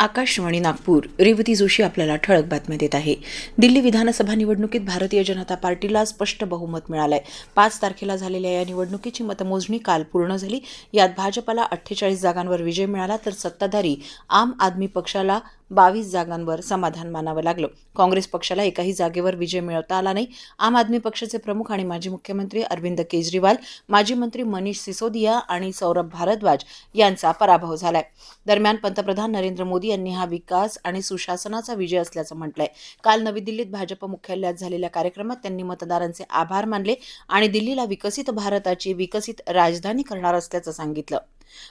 आकाशवाणी नागपूर. रेवती जोशी आपल्याला ठळक बातम्या देत आहे. दिल्ली विधानसभा निवडणुकीत भारतीय जनता पार्टीला स्पष्ट बहुमत मिळालंय. पाच तारखेला झालेल्या या निवडणुकीची मतमोजणी काल पूर्ण झाली. यात भाजपला अठ्ठेचाळीस जागांवर विजय मिळाला तर सत्ताधारी आम आदमी पक्षाला बावीस जागांवर समाधान मानावं लागलं. काँग्रेस पक्षाला एकाही जागेवर विजय मिळवता आला नाही. आम आदमी पक्षाचे प्रमुख आणि माजी मुख्यमंत्री अरविंद केजरीवाल माजी मंत्री मनीष सिसोदिया आणि सौरभ भारद्वाज यांचा पराभव झालाय. दरम्यान पंतप्रधान नरेंद्र मोदी यांनी हा विकास आणि सुशासनाचा विजय असल्याचं म्हटलंय. काल नवी दिल्लीत भाजप मुख्यालयात झालेल्या कार्यक्रमात त्यांनी मतदारांचे आभार मानले आणि दिल्लीला विकसित भारताची विकसित राजधानी करणार असल्याचं सांगितलं.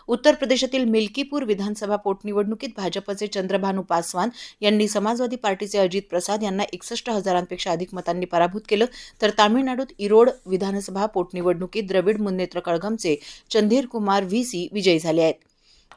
उत्तर प्रदेशातील मिल्कीपूर विधानसभा पोटनिवडणुकीत भाजपचे चंद्रभानू पासवान यांनी समाजवादी पार्टीचे अजित प्रसाद यांना एकसष्ट हजारांपेक्षा अधिक मतांनी पराभूत केलं. तर तामिळनाडूत इरोड विधानसभा पोटनिवडणुकीत द्रविड मुन्नेत्र कळघमचे चंधीर कुमार व्ही सी विजयी झाले आहेत.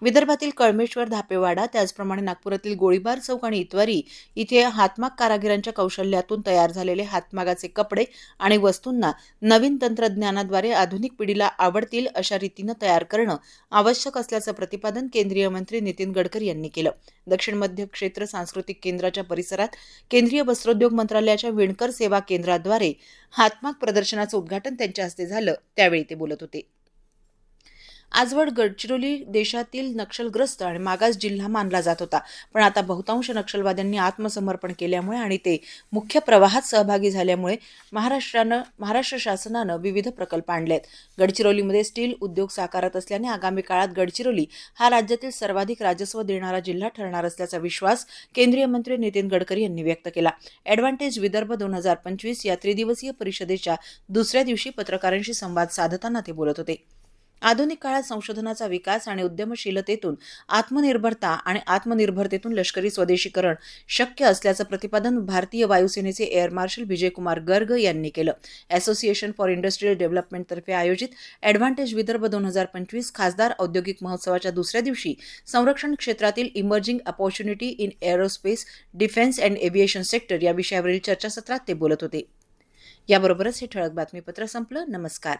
विदर्भातील कळमेश्वर धापेवाडा त्याचप्रमाणे नागपुरातील गोळीबार चौक आणि इतवारी इथे हातमाग कारागिरांच्या कौशल्यातून तयार झालेले हातमागाचे कपडे आणि वस्तूंना नवीन तंत्रज्ञानाद्वारे आधुनिक पिढीला आवडतील अशा रीतीनं तयार करणं आवश्यक असल्याचं प्रतिपादन केंद्रीय मंत्री नितीन गडकरी यांनी केलं. दक्षिण मध्य क्षेत्र सांस्कृतिक केंद्राच्या परिसरात केंद्रीय वस्त्रोद्योग मंत्रालयाच्या विणकर सेवा केंद्राद्वारे हातमाग प्रदर्शनाचं उद्घाटन त्यांच्या हस्ते झालं त्यावेळी ते बोलत होते. आजवड गडचिरोली देशातील नक्षलग्रस्त आणि मागास जिल्हा मानला जात होता. पण आता बहुतांश नक्षलवाद्यांनी आत्मसमर्पण केल्यामुळे आणि ते मुख्य प्रवाहात सहभागी झाल्यामुळे महाराष्ट्रानं महाराष्ट्र शासनानं विविध प्रकल्प आणले आहेत गडचिरोलीमध्ये स्टील उद्योग साकारत असल्याने आगामी काळात गडचिरोली हा राज्यातील सर्वाधिक राजस्व देणारा जिल्हा ठरणार असल्याचा विश्वास केंद्रीय मंत्री नितीन गडकरी यांनी व्यक्त केला. ॲडव्हान्टेज विदर्भ दोन हजार पंचवीस या त्रिदिवसीय परिषदेच्या दुसऱ्या दिवशी पत्रकारांशी संवाद साधताना ते बोलत होते. आधुनिक काळात संशोधनाचा विकास आणि उद्यमशीलतेतून आत्मनिर्भरता आणि आत्मनिर्भरतेतून लष्करी स्वदेशीकरण शक्य असल्याचं प्रतिपादन भारतीय वायुसेनेचे एअर मार्शल विजयकुमार गर्ग यांनी केलं. असोसिएशन फॉर इंडस्ट्रियल डेव्हलपमेंटतर्फे आयोजित ॲडव्हान्टेज विदर्भ दोन हजार पंचवीस खासदार औद्योगिक महोत्सवाच्या दुसऱ्या दिवशी संरक्षण क्षेत्रातील emerging opportunity in aerospace defence and aviation sector या विषयावरील चर्चासत्रात ते बोलत होते. याबरोबरच हे ठळक बातमीपत्र संपलं. नमस्कार.